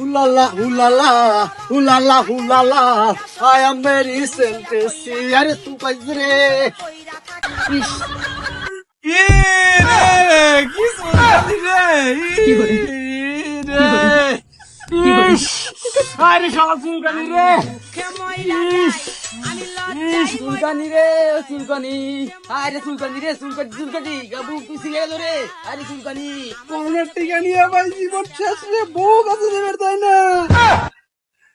হুলালা হুলালা হুলালা I am very সেন্টেসি আরে তুই পাইছ রে। ইস, ই রে কি সুন্দর রে ই রে। ইস, আরে শালা চুলকানি রে। চুলকানি রে চুলকানি। আরে চুলকানি রে চুলকানি চুলকানি গাবু পিছিয়ে গেল রে। আরে চুলকানি। করোনার টিকা নিয়ে ভাই জীবন শেষ রে বউ কাছে দেবে তাই না?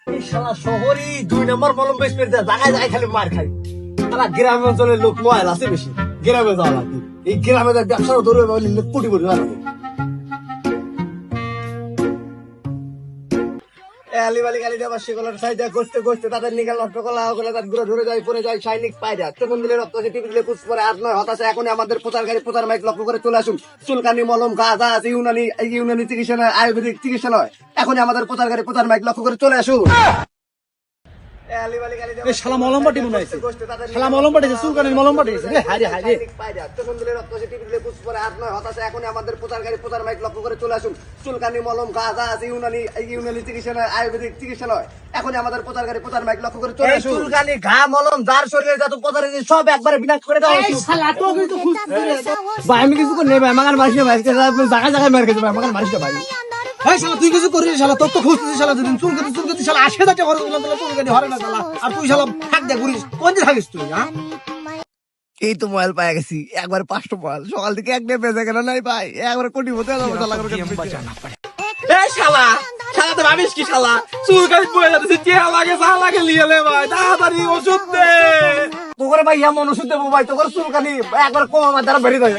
এই শালা শহরই দুই নম্বর মলম বেশ যায় জায়গায় জায়গায় খালি মার খাই শালা গ্রাম অঞ্চলের লোক ময়লা আছে বেশি গ্রামে যাওয়া লাগে এই গ্রামে যায় ব্যবসাও ধরে কোটি কোটি টাকা গোস্তে গোস্তে তাদের যায় যায় এখন আমাদের মাইক লক্ষ্য করে চলে আসুন। চুলকানি, মলম ইউনানি ইউনানি আয়ুর্বেদিক আমাদের প্রচার গাড়ি, প্রচার মাইক লক্ষ্য করে চলে আসুন। শালা মলম বাটি মনে হয়েছে। শালা মলম বাটিছে, চুলকানির মলম বাটিছে। রে, রে, হায় আমাদের প্রচার মাইক লক্ষ্য করে চলে আসুন। চুলকানি মলম গাঁজা আছে ইউনানি ইউনানি চিকিৎসা নয় আয়ুর্বেদিক চিকিৎসা নয় এখনই আমাদের প্রচার গাড়ি প্রচার মাইক লক্ষ্য করে চলে আসুন। চুলকানি ঘা মলম যার শরীরে যত প্রচার সব একবারে বিনাশ করে দেওয়া উচিত ভাই আমি কিছু করে নেই ভাই আমাকে মারিস না ভাই জায়গায় জায়গায় মার ভাই মারিস ভাই। ভাই শালা তুই কিছু করিস শালা তোর তো খুঁজতেছিস শালা যদি চুল কাটি চুল কাটি শালা আসে যাচ্ছে ঘরে দিলাম তাহলে চুল কাটি হরে না শালা আর তুই শালা থাক দে ঘুরিস। কোন যে থাকিস তুই হ্যাঁ? এই তো মোবাইল পাই গেছি একবার পাঁচটা মোবাইল সকাল থেকে এক নিয়ে বেঁচে গেল নাই ভাই একবার কোটি হতে এ শালা শালা তো ভাবিস কি শালা? চুলকানি পড়ে যাচ্ছে চেয়া লাগে চা লাগে লিয়ে লে ভাই? তাড়াতাড়ি ওষুধ দে। তোকে ভাই এমন ওষুধ দেবো ভাই তোকে চুলকানি একবার কম আমার দ্বারা বেরিয়ে যায়।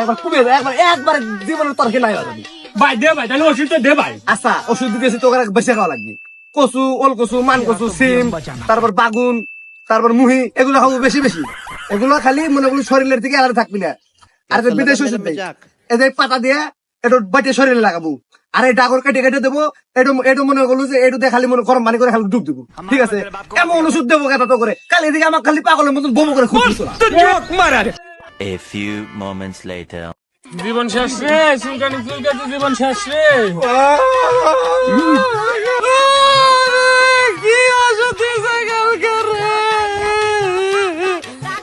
একবার কমে যায় একবার একবার জীবনের তরকি নাই যাবি। ভাই দে ভাই তাহলে ওষুধটা দে ভাই। আচ্ছা ওষুধ দিতেছি তোকে বেশি খাওয়া লাগবে। কচু ওল কচু মান কচু সিম তারপর বাগুন তারপর মুহি এগুলো খাব বেশি বেশি। এগুলো খালি মনে শরীরের থেকে আলাদা থাকবি না। আর যে বিদেশ ওষুধ দেয় এদের পাতা দিয়ে একটু বাটিয়ে শরীরে লাগাবো। আর এই ডাগর কেটে কেটে দেবো একটু মনে করল যে একটু দিয়ে খালি মনে গরম পানি করে খালি ডুব দেবো। ঠিক আছে? এমন ওষুধ দেবো কথা তো করে। কালি এদিকে আমার খালি পাগলের মতন বমো করে খুব A few moments later. জীবন শেষ রে চুলকানি চুলকানি জীবন শেষ রে। কি দিয়েছে কালকে রে?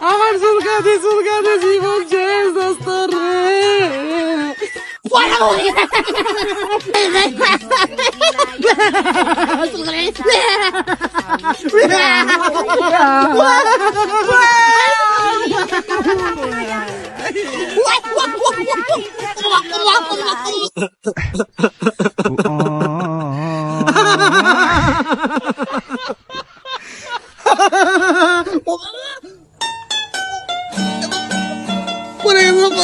আমার চুলকানি চুলকানি জীবন শেষ দোস্ত রে। 我我我我我！怎么了？怎么了？怎么了？怎么了？哈哈哈哈哈哈！啊啊啊啊啊！哈哈哈哈哈哈！哈哈哈哈哈哈！我啊！不能了吧？